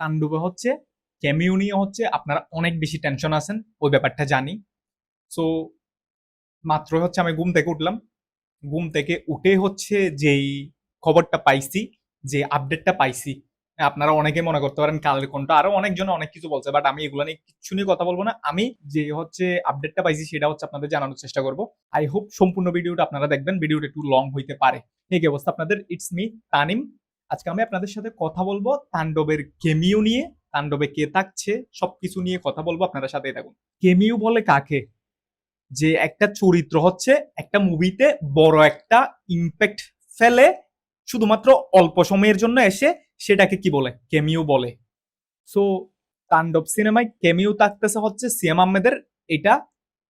তাণ্ডবে হচ্ছে ক্যামিও নিয়ে হচ্ছে, আপনারা অনেক বেশি টেনশন আছেন, ওই ব্যাপারটা জানি। সো মাত্র হচ্ছে আমি ঘুম থেকে উঠলাম। ঘুম থেকে উঠে হচ্ছে যেই খবরটা পাইছি, যে আপডেটটা পাইছি, আপনারা অনেকে মনে করতে পারেন কালের কোনটা আরও অনেকজন অনেক কিছু বলছে বাট আমি এগুলো নিয়ে কিছু নিয়ে কথা বলব না। আমি যে হচ্ছে আপডেটটা পাইছি, সেটা হচ্ছে আপনাদের জানানোর চেষ্টা করব। আই হোপ সম্পূর্ণ ভিডিওটা আপনারা দেখবেন, ভিডিওটা একটু লং হইতে পারে। এই অবস্থা আপনাদের? ইটস মি তানিম আজকে আমি আপনাদের সাথে কথা বলব তাণ্ডবের কেমিও নিয়ে, তাণ্ডবে কে থাকছে সবকিছু নিয়ে কথা বলব আপনারা সাথেই থাকুন। কেমিও বলে কাকে? যে একটা চরিত্র হচ্ছে একটা মুভিতে বড় একটা ইম্প্যাক্ট ফেলে শুধুমাত্র অল্প সময়ের জন্য এসে সেটাকে কি বলে? কেমিও বলে। সো তাণ্ডব সিনেমায় কেমিও থাকতেছে হচ্ছে সিএম আহমেদের, এটা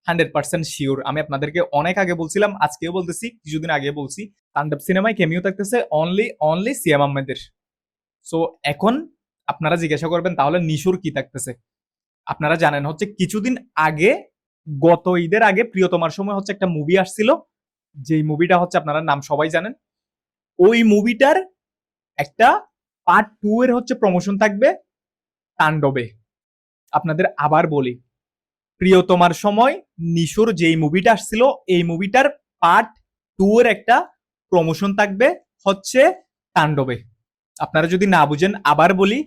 হান্ড্রেড পার্সেন্ট শিওর। আমি আপনাদেরকে অনেক আগে বলছিলাম, আজকেও বলতেছি, কিছুদিন আগে বলছি, তাণ্ডব সিনেমায় কেমিও থাকতেছে অনলি অনলি সিএম আহমেদের। সো এখন আপনারা জিজ্ঞাসা করবেন, তাহলে নিশুর কি থাকতেছে? আপনারা জানেন হচ্ছে কিছুদিন আগে, গত ঈদের আগে প্রিয়তমার সময় হচ্ছে একটা মুভি আসছিল, যেই মুভিটা হচ্ছে আপনারা নাম সবাই জানেন। ওই মুভিটার একটা পার্ট টু এর হচ্ছে প্রমোশন থাকবে তাণ্ডবে। আপনাদের আবার বলি প্রিয়তমার সময় নিশোর যেই মুভিটা আসছিল, এই মুভিটার পার্ট টু এর একটা প্রমোশন থাকবে হচ্ছে তাণ্ডবে। আপনারা যদি না বুঝেন, আবার বলি,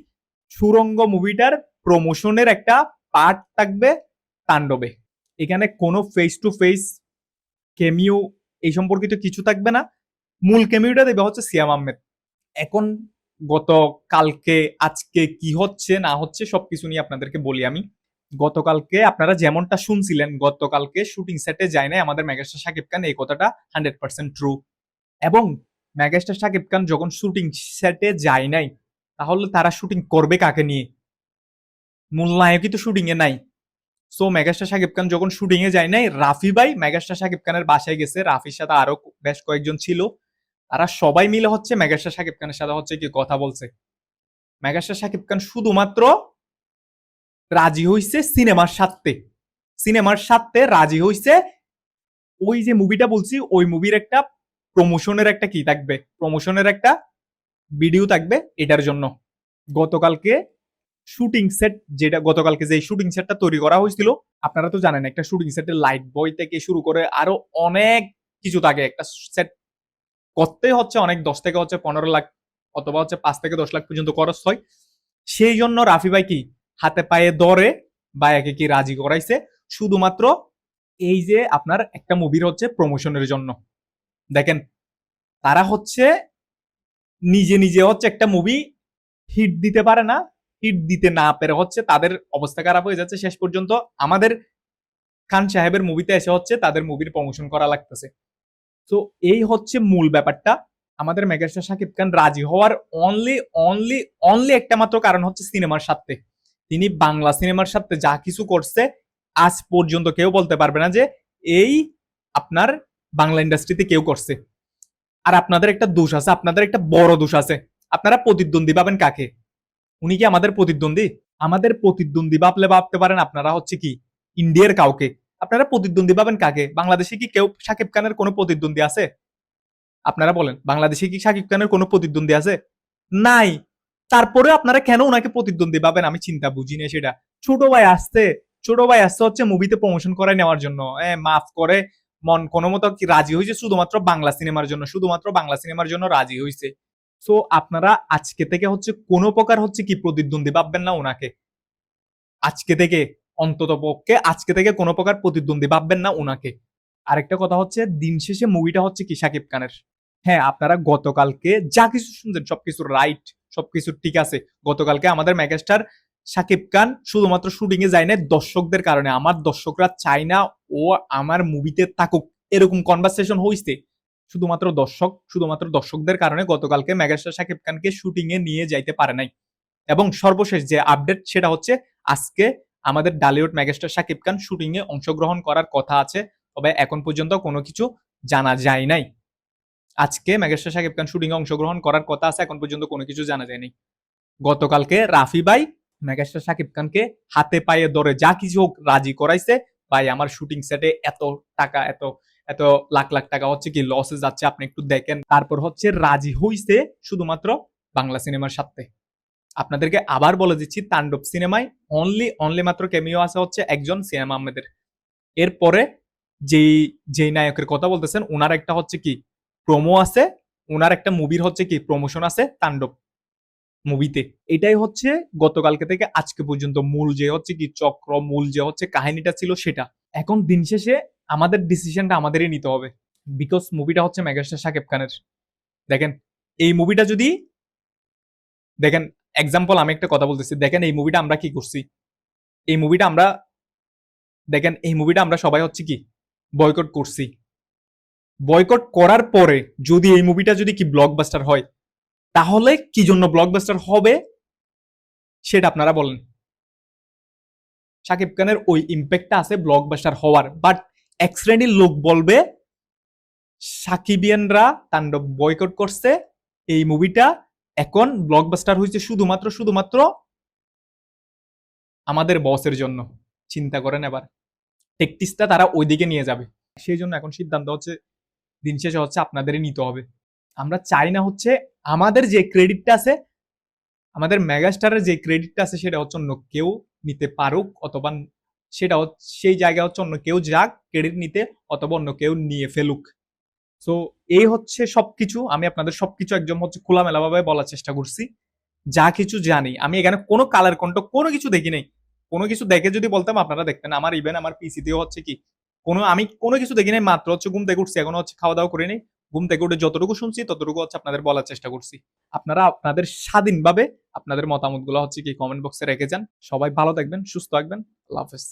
সুরঙ্গ মুভিটার প্রমোশনের একটা পার্ট থাকবে তাণ্ডবে। এখানে কোনো ফেস টু ফেস কেমিও এই সম্পর্কিত কিছু থাকবে না। মূল কেমিওটা দেবে হচ্ছে সিয়াম আহমেদ। এখন গত কালকে, আজকে কি হচ্ছে, না হচ্ছে, সবকিছু নিয়ে আপনাদেরকে বলি আমি। গতকালকে আপনারা যেমনটা শুনছিলেন, গতকালকে শুটিং সেটে যায় নাই আমাদের মেগাস্টার শাকিব খান, এই কথাটা হান্ড্রেড পার্সেন্ট ট্রু। এবং মেগাস্টার শাকিব খান যখন শুটিং সেটে যায় নাই, তাহলে তারা শুটিং করবে কাকে নিয়ে? মূল নায়কই তো শুটিং এ নাই। সো মেগাস্টার শাকিব খান যখন শুটিং এ যায় নাই, রাফি ভাই মেগাস্টার শাকিব খানের বাসায় গেছে। রাফির সাথে আরও বেশ কয়েকজন ছিল। তারা সবাই মিলে হচ্ছে মেগাস্টার শাকিব খানের সাথে হচ্ছে কি কথা বলছে। মেগাস্টার শাকিব খান শুধুমাত্র রাজি হইছে সিনেমার সাথে। সিনেমার সাথে রাজি হইছে। ওই যে মুভিটা বলছি, ওই মুভির একটা প্রমোশনের একটা কি থাকবে? প্রমোশনের একটা ভিডিও থাকবে এটার জন্য। গতকালকে শুটিং সেট যেটা, গতকালকে যে শুটিং সেটটা তৈরি করা হয়েছিল, আপনারা তো জানেন, একটা শুটিং সেটের লাইট বয় থেকে শুরু করে আরও অনেক কিছু থাকে। একটা সেট করতে হচ্ছে অনেক, দশ থেকে হচ্ছে পনেরো লাখ অথবা হচ্ছে পাঁচ থেকে দশ লাখ পর্যন্ত খরচ হয়। সেই জন্য রাফি ভাই কি হাতে পায়ে দরে বা একে কি রাজি করাইছে? শুধুমাত্র এই যে আপনার একটা মুভির হচ্ছে প্রমোশনের জন্য। দেখেন, তারা হচ্ছে নিজে নিজে হচ্ছে একটা মুভি হিট দিতে পারে না হিট দিতে না পেরে হচ্ছে তাদের অবস্থা খারাপ হয়ে যাচ্ছে। শেষ পর্যন্ত আমাদের খান সাহেবের মুভিতে এসে হচ্ছে তাদের মুভির প্রমোশন করা লাগতেছে। তো এই হচ্ছে মূল ব্যাপারটা। আমাদের মেগাস্টার শাকিব খান রাজি হওয়ার অনলি অনলি অনলি একটা মাত্র কারণ হচ্ছে সিনেমার সাথে তিনি বাংলা সিনেমার সাথে যা কিছু করছে, আজ পর্যন্ত কেউ বলতে পারবে না যে এই আপনার বাংলা ইন্ডাস্ট্রিতে কেউ করছে। আর আপনাদের একটা দোষ আছে, আপনাদের একটা বড় দোষ আছে। আপনারা প্রতিদ্বন্দ্বী পাবেন কাকে? উনি কি আমাদের প্রতিদ্বন্দ্বী? আমাদের প্রতিদ্বন্দ্বী ভাবলে ভাবতে পারেন আপনারা হচ্ছে কি, ইন্ডিয়ার কাউকে। আপনারা প্রতিদ্বন্দ্বী পাবেন কাকে? বাংলাদেশে কি কেউ শাকিব খানের কোনো প্রতিদ্বন্দ্বী আছে? আপনারা বলেন, বাংলাদেশে কি শাকিব খানের কোনো প্রতিদ্বন্দ্বী আছে? নাই। তারপরে আপনারা কেন ওনাকে প্রতিদ্বন্দ্বী? পাবেন আমি চিন্তা বুঝি না সেটা। ছোট ভাই আসতে ছোট ভাই আসতে হচ্ছে মুভিতে প্রমোশন করে নেওয়ার জন্য। মাফ করে, মন কোনো মতো রাজি হয়েছে শুধুমাত্র বাংলা সিনেমার জন্য? শুধুমাত্র বাংলা সিনেমার জন্য রাজি হয়েছে। সো আপনারা আজকে থেকে হচ্ছে কোনো প্রকার হচ্ছে কি প্রতিদ্বন্দ্বী ভাববেন না ওনাকে। আজকে থেকে, অন্তত পক্ষে আজকে থেকে কোনো প্রকার প্রতিদ্বন্দ্বী ভাববেন না ওনাকে। আরেকটা কথা হচ্ছে, দিন শেষে মুভিটা হচ্ছে কি? শাকিব খানের। হ্যাঁ আপনারা গতকালকে যা কিছু শুনছেন, সবকিছু রাইট সবকিছু ঠিক আছে। গতকালকে আমাদের মেগাস্টার শাকিব খান শুধুমাত্র শুটিং এ যায় না দর্শকদের কারণে। আমার দর্শকরা চায় না ও আমার মুভিতে থাকুক। এরকম কনভারসেশন হইছে। শুধুমাত্র দর্শক, শুধুমাত্র দর্শকদের কারণে গতকালকে মেগাস্টার শাকিব খানকে শুটিং এ নিয়ে যাইতে পারে নাই। এবং সর্বশেষ যে আপডেট সেটা হচ্ছে আজকে আমাদের Dhallywood megastar Shakib Khan shooting এ অংশগ্রহণ করার কথা আছে। তবে এখন পর্যন্ত কোনো কিছু জানা যায় নাই। আজকে মেগাস্টার শাকিব খান শুটিং অংশগ্রহণ করার কথা আছে, এখন পর্যন্ত কোনো কিছু জানা যায়নি। গতকালকে রাফি ভাই মেগাস্টার শাকিব খানকে হাতে পায়ে ধরে যা কিছু হোক রাজি করাইছে। ভাই, আমার শুটিং সেটে এত টাকা, এত এত লাখ লাখ টাকা হচ্ছে কি লসে যাচ্ছে, আপনি একটু দেখেন। তারপর হচ্ছে রাজি হইছে শুধুমাত্র বাংলা সিনেমার সাথে। আপনাদেরকে আবার বলে দিচ্ছি, তাণ্ডব সিনেমায় অনলি অনলি মাত্র ক্যামিও আছে হচ্ছে একজন সিনেমা আহমেদের। এরপরে যেই যেই নায়কের কথা বলতেছেন ওনার একটা হচ্ছে কি প্রোমো আছে ওনার একটা মুভির হচ্ছে কি প্রমোশন আছে, তাণ্ডব মুভিতে এটাই হচ্ছে গতকালকে থেকে আজকে পর্যন্ত মূল যে হচ্ছে কি, চক্র, মূল যে হচ্ছে কাহিনীটা ছিল সেটা। এখন দিন শেষে আমাদের ডিসিশনটা আমাদেরই নিতে হবে। বিকজ মুভিটা হচ্ছে মেগাস্টার শাকিব খানের। দেখেন, এই মুভিটা যদি দেখেন এক্সাম্পল আমি একটা কথা বলতেছি, দেখেন এই মুভিটা আমরা কি করছি? এই মুভিটা আমরা, দেখেন এই মুভিটা আমরা সবাই হচ্ছে কি বয়কট করছি। বয়কট করার পরে যদি এই মুভিটা যদি কি ব্লকবাস্টার হয়, তাহলে কি জন্য ব্লকবাস্টার হবে? সেটা আপনারা বলেন। শাকিব খানের ওই ইম্প্যাক্টটা আছে ব্লকবাস্টার হওয়ার। বাট এক শ্রেণির লোক বলবে, সাকিবিয়ানরা তাণ্ডব বয়কট করছে, এই মুভিটা এখন ব্লকবাস্টার হয়েছে শুধুমাত্র শুধুমাত্র আমাদের বসের জন্য। চিন্তা করেন এবার। টেকটিসটা তারা ওইদিকে নিয়ে যাবে। সেই জন্য এখন সিদ্ধান্ত হচ্ছে দিন শেষে হচ্ছে আপনাদেরই নিতে হবে। আমরা চাই না হচ্ছে আমাদের যে ক্রেডিটটা আছে, আমাদের মেগাস্টারের যে ক্রেডিটটা আছে সেটা হচ্ছে অন্য কেউ নিতে পারুক অথবা সেটা সেই জায়গায় হচ্ছে অন্য কেউ যাক ক্রেডিট নিতে অথবা অন্য কেউ নিয়ে ফেলুক। সো এই হচ্ছে সবকিছু। আমি আপনাদের সবকিছু একদম হচ্ছে খোলামেলাভাবে বলার চেষ্টা করছি। যা কিছু জানি। আমি এখানে কোনো কালার কন্ট কোনো কিছু দেখি নাই। কোনো কিছু দেখে যদি বলতাম আপনারা দেখতেন। আমার ইভেন আমার পিসিতেও হচ্ছে কি কোনো, আমি কোনো কিছু দেখি নাই, মাত্র হচ্ছে ঘুম থেকে উঠছি, এখন হচ্ছে খাওয়া দাওয়া করিনি ঘুম থেকে উঠে যতটুকু শুনছি, ততটুকু হচ্ছে আপনাদের বলার চেষ্টা করছি। আপনারা আপনাদের স্বাধীনভাবে আপনাদের মতামতগুলো হচ্ছে কি কমেন্ট বক্সে রেখে যান। সবাই ভালো থাকবেন, সুস্থ থাকবেন, আল্লাহ হাফেজ।